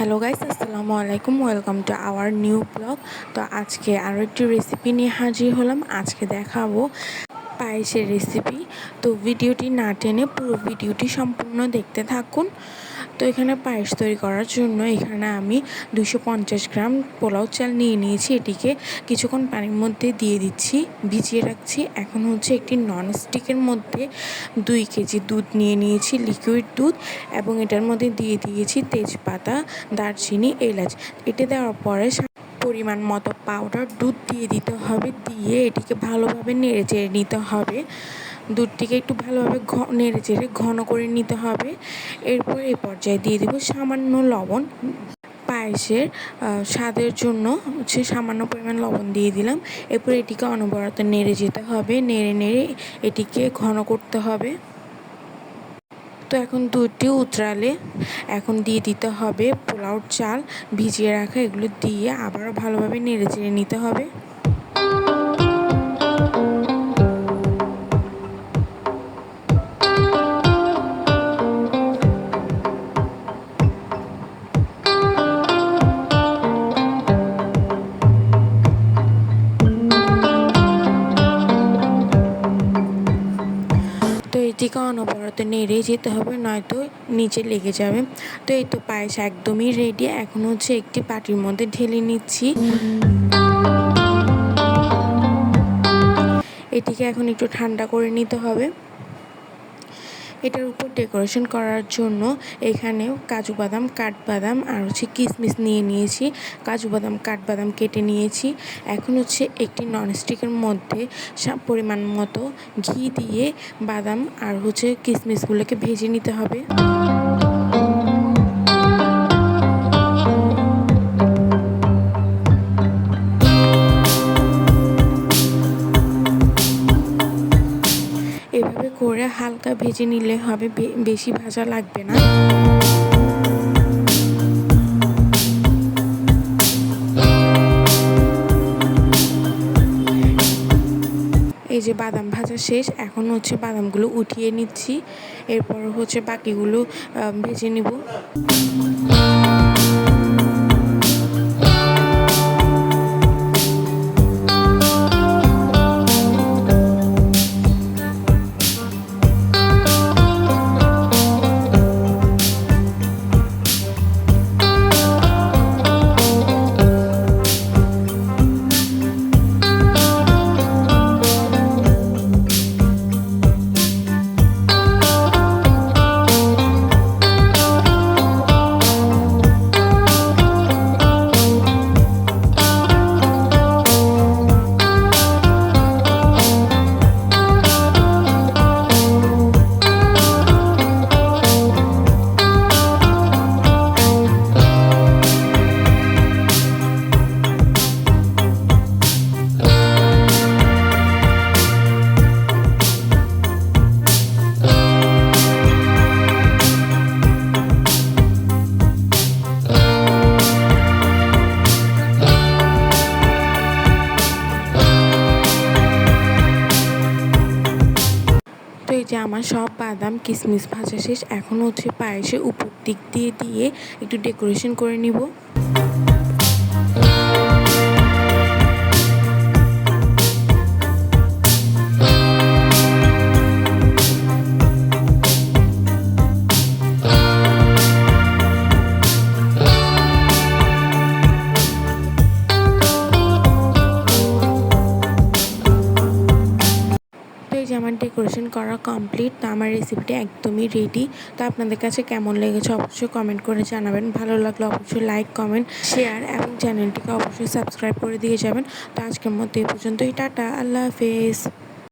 Hello guys আসসালামু আলাইকুম। Welcome to our new blog তো আজকে আরও একটি রেসিপি নিয়ে হাজির হলাম। আজকে দেখাবো পায়েসের রেসিপি তো ভিডিওটি না টেনে পুরো ভিডিওটি সম্পূর্ণ দেখতে থাকুন। তো এখানে পায়েস তৈরি করার জন্য এখানে আমি দুশো পঞ্চাশ গ্রাম পোলাও চাল নিয়ে নিয়েছি। এটিকে কিছুক্ষণ পানির মধ্যে দিয়ে দিচ্ছি, ভিজিয়ে রাখছি। এখন হচ্ছে একটি ননস্টিকের মধ্যে দুই কেজি দুধ নিয়ে নিয়েছি লিকুইড দুধ, এবং এটার মধ্যে দিয়ে দিয়েছি তেজপাতা, দারচিনি, এলাচ। এটা দেওয়ার পরে পরিমাণ মতো পাউডার দুধ দিয়ে দিতে হবে, দিয়ে এটিকে ভালোভাবে নেড়ে চেড়ে নিতে হবে। দুধটিকে একটু ভালোভাবে ঘ নেড়ে চেড়ে ঘন করে নিতে হবে। এরপর এই পর্যায়ে দিয়ে দেবো সামান্য লবণ। পায়েসের স্বাদের জন্য হচ্ছে সামান্য পরিমাণ লবণ দিয়ে দিলাম। এরপর এটিকে অনবরত নেড়ে যেতে হবে। নেড়ে নেড়ে এটিকে ঘন করতে হবে। তো এখন দুধটি উতরালে এখন দিয়ে দিতে হবে পোলাওর চাল। ভিজিয়ে রাখা এগুলো দিয়ে আবারও ভালোভাবে নেড়ে চেড়ে নিতে হবে। এটিকে অনবরত নেড়ে যেতে হবে, নয়তো নিচে লেগে যাবে। তো এই তো পায়েস একদমই রেডি এখন হচ্ছে একটি পাটির মধ্যে ঢেলে নিচ্ছি। এটিকে এখন একটু ঠান্ডা করে নিতে হবে। এটার উপর ডেকোরেশন করার জন্য এখানে কাজু বাদাম কাঠবাদাম আর হচ্ছে কিশমিশ নিয়ে নিয়েছি। কাজু বাদাম কাঠবাদাম কেটে নিয়েছি। এখন হচ্ছে একটি ননস্টিকের মধ্যে পরিমাণ মতো ঘি দিয়ে বাদাম আর হচ্ছে কিশমিশগুলোকে ভেজে নিতে হবে। হালকা ভেজে নিলে হবে বেশি ভাজা লাগবে না। এই যে বাদাম ভাজা শেষ, এখন হচ্ছে বাদামগুলো উঠিয়ে নিচ্ছি। এরপর হচ্ছে বাকিগুলো ভেজে নিব। আমার সব বাদাম কিশমিশ ভাজা শেষ। এখন হচ্ছে পায়েসে উপর দিক দিয়ে দিয়ে একটু ডেকোরেশন করে নিব। আমার ডেকোরেশন করা কমপ্লিট তো আমার রেসিপিটি একদমই রেডি তো আপনাদের কাছে কেমন লেগেছে অবশ্যই কমেন্ট করে জানাবেন। ভালো লাগলে অবশ্যই লাইক কমেন্ট শেয়ার এবং চ্যানেলটিকে অবশ্যই সাবস্ক্রাইব করে দিয়ে যাবেন। তো আজকের মধ্যে এই পর্যন্তই। টাটা, আল্লাহ হাফেজ।